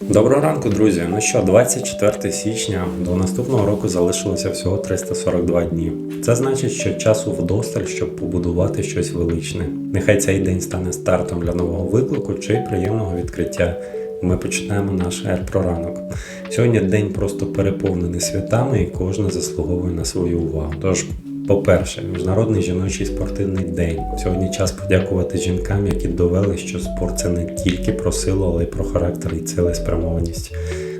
Доброго ранку, друзі. Ну що, 24 січня до наступного року залишилося всього 342 дні. Це значить, що часу вдосталь, щоб побудувати щось величне. Нехай цей день стане стартом для нового виклику чи приємного відкриття. Ми починаємо наш ер про ранок. Сьогодні день просто переповнений святами, і кожен заслуговує на свою увагу. Тож, по-перше, міжнародний жіночий спортивний день. Сьогодні час подякувати жінкам, які довели, що спорт це не тільки про силу, але й про характер і цілеспрямованість.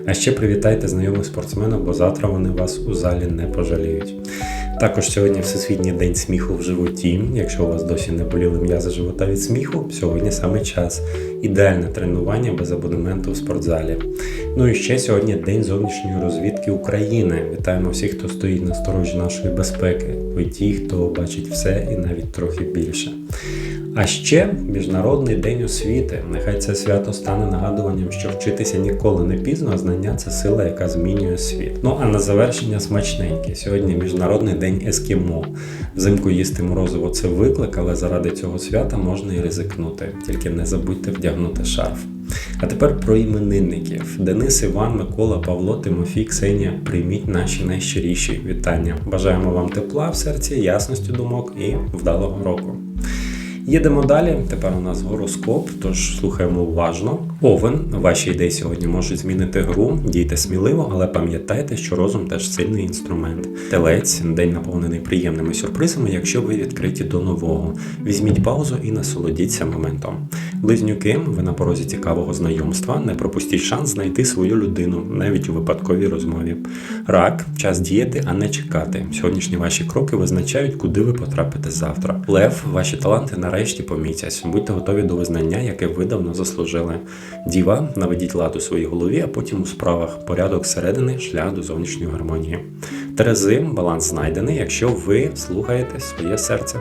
А ще привітайте знайомих спортсменів, бо завтра вони вас у залі не пожаліють. Також сьогодні Всесвітній день сміху в животі. Якщо у вас досі не боліли м'язи живота від сміху, сьогодні саме час. Ідеальне тренування без абонементу в спортзалі. Ну і ще сьогодні день зовнішньої розвідки України. Вітаємо всіх, хто стоїть на сторожі нашої безпеки. Ви ті, хто бачить все і навіть трохи більше. А ще Міжнародний день освіти. Нехай це свято стане нагадуванням, що вчитися ніколи не пізно, а знання це сила, яка змінює світ. Ну а на завершення смачненьке. Сьогодні Міжнародний день ескімо. Взимку їсти морозиво це виклик, але заради цього свята можна і ризикнути. Тільки не забудьте вдягнути шарф. А тепер про іменинників: Денис, Іван, Микола, Павло, Тимофій, Ксенія. Прийміть наші найщиріші вітання. Бажаємо вам тепла в серці, ясності думок і вдалого року. Їдемо далі. Тепер у нас гороскоп, тож слухаємо уважно. Овен, ваші ідеї сьогодні можуть змінити гру. Дійте сміливо, але пам'ятайте, що розум теж сильний інструмент. Телець день наповнений приємними сюрпризами, якщо ви відкриті до нового. Візьміть паузу і насолодіться моментом. Близнюки, ви на порозі цікавого знайомства. Не пропустіть шанс знайти свою людину, навіть у випадковій розмові. Рак, час діяти, а не чекати. Сьогоднішні ваші кроки визначають, куди ви потрапите завтра. Лев, ваші таланти нарешті помітять. Будьте готові до визнання, яке ви давно заслужили. Діва, наведіть лад у своїй голові, а потім у справах. Порядок середини, шлях до зовнішньої гармонії. Терези, баланс знайдений, якщо ви слухаєте своє серце.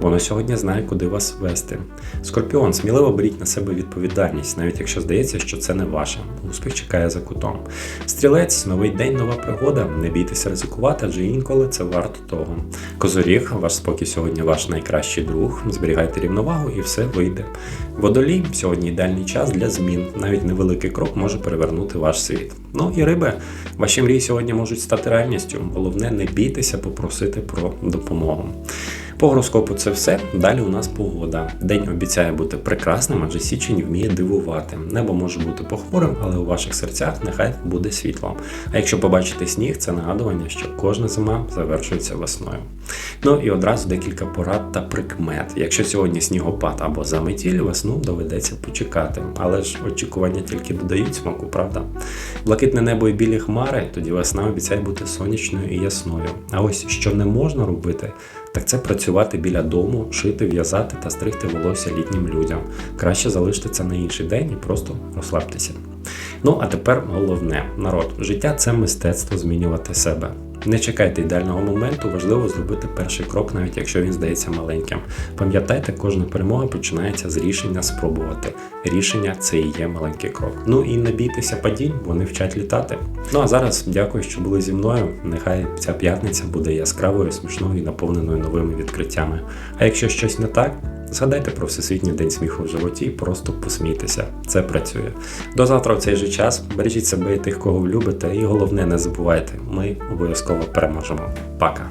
Воно сьогодні знає, куди вас вести. Скорпіон, сміливо беріть на себе відповідальність, навіть якщо здається, що це не ваше. Успіх чекає за кутом. Стрілець, новий день, нова пригода. Не бійтеся ризикувати, адже інколи це варто того. Козоріг, ваш спокій сьогодні ваш найкращий друг. Зберігайте рівновагу і все вийде. Водолій, сьогодні ідеальний час для змін. Навіть невеликий крок може перевернути ваш світ. Ну і риби, ваші мрії сьогодні можуть стати реальністю. Головне, не бійтеся попросити про допомогу. По гороскопу це все. Далі у нас погода. День обіцяє бути прекрасним, адже січень вміє дивувати. Небо може бути похмурим, але у ваших серцях нехай буде світло. А якщо побачите сніг, це нагадування, що кожна зима завершується весною. Ну і одразу декілька порад та прикмет. Якщо сьогодні снігопад або заметіль, весну доведеться почекати. Але ж очікування тільки додають смаку, правда? Блакитне небо і білі хмари, тоді весна обіцяє бути сонячною і ясною. А ось що не можна робити, так це працювати біля дому, шити, в'язати та стригти волосся літнім людям. Краще залишити це на інший день і просто розслабтеся. Ну а тепер головне, народ, життя це мистецтво змінювати себе. Не чекайте ідеального моменту, важливо зробити перший крок, навіть якщо він здається маленьким. Пам'ятайте, кожна перемога починається з рішення спробувати. Рішення це і є маленький крок. Ну і не бійтеся падінь, вони вчать літати. Ну а зараз дякую, що були зі мною. Нехай ця п'ятниця буде яскравою, смішною і наповненою новими відкриттями. А якщо щось не так, Згадайте про Всесвітній день сміху в животі і просто посмійтеся. Це працює. До завтра в цей же час. Бережіть себе і тих, кого любите, і головне, не забувайте, ми обов'язково переможемо. Пока!